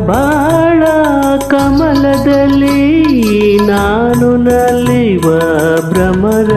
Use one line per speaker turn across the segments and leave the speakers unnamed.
ಬಾಳ ಕಮಲದಲ್ಲಿ ನಾನು ನಲಿವ ಭ್ರಮರ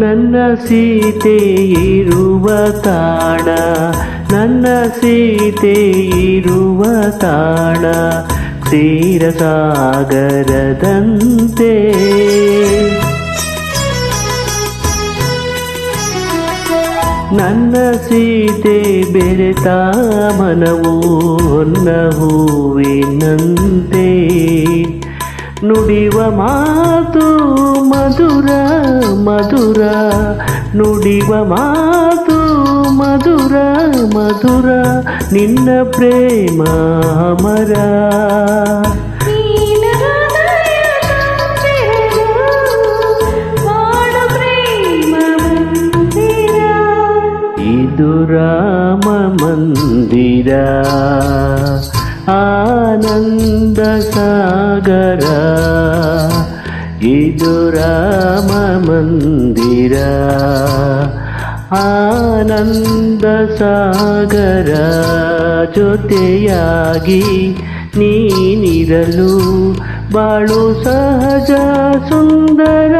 ನನ್ನ ಸೀತೆ ಇರುವ ತಾಣ ನನ್ನ ಸೀತೆ ಇರುವ ತಾಣ ಕ್ಷೀರಸಾಗರದಂತೆ ನನ್ನ ಸೀತೆ ಬೆರೆತ ಮನವು ಹೊನ್ನ ಹೂವಿನಂತೆ ನುಡಿವ ಮಾತು ಮಧುರ ಮಧುರ ನುಡಿವ ಮಾತು ಮಧುರ ಮಧುರ ನಿನ್ನ ಪ್ರೇಮ ಅಮರ
ನೀನ ಹೃದಯ ತಂದಿರು ಮಾಡು ಪ್ರೇಮ ಮಂದಿರ
ಇದು ರಾಮ ಮಂದಿರ ಆನಂದ ಸಾಗರ ಇದು ರಾಮ ಮಂದಿರ. ಆನಂದ ಸಾಗರ ಜೊತೆಯಾಗಿ ನೀನಿರಲು ಬಾಳು ಸಹಜ ಸುಂದರ.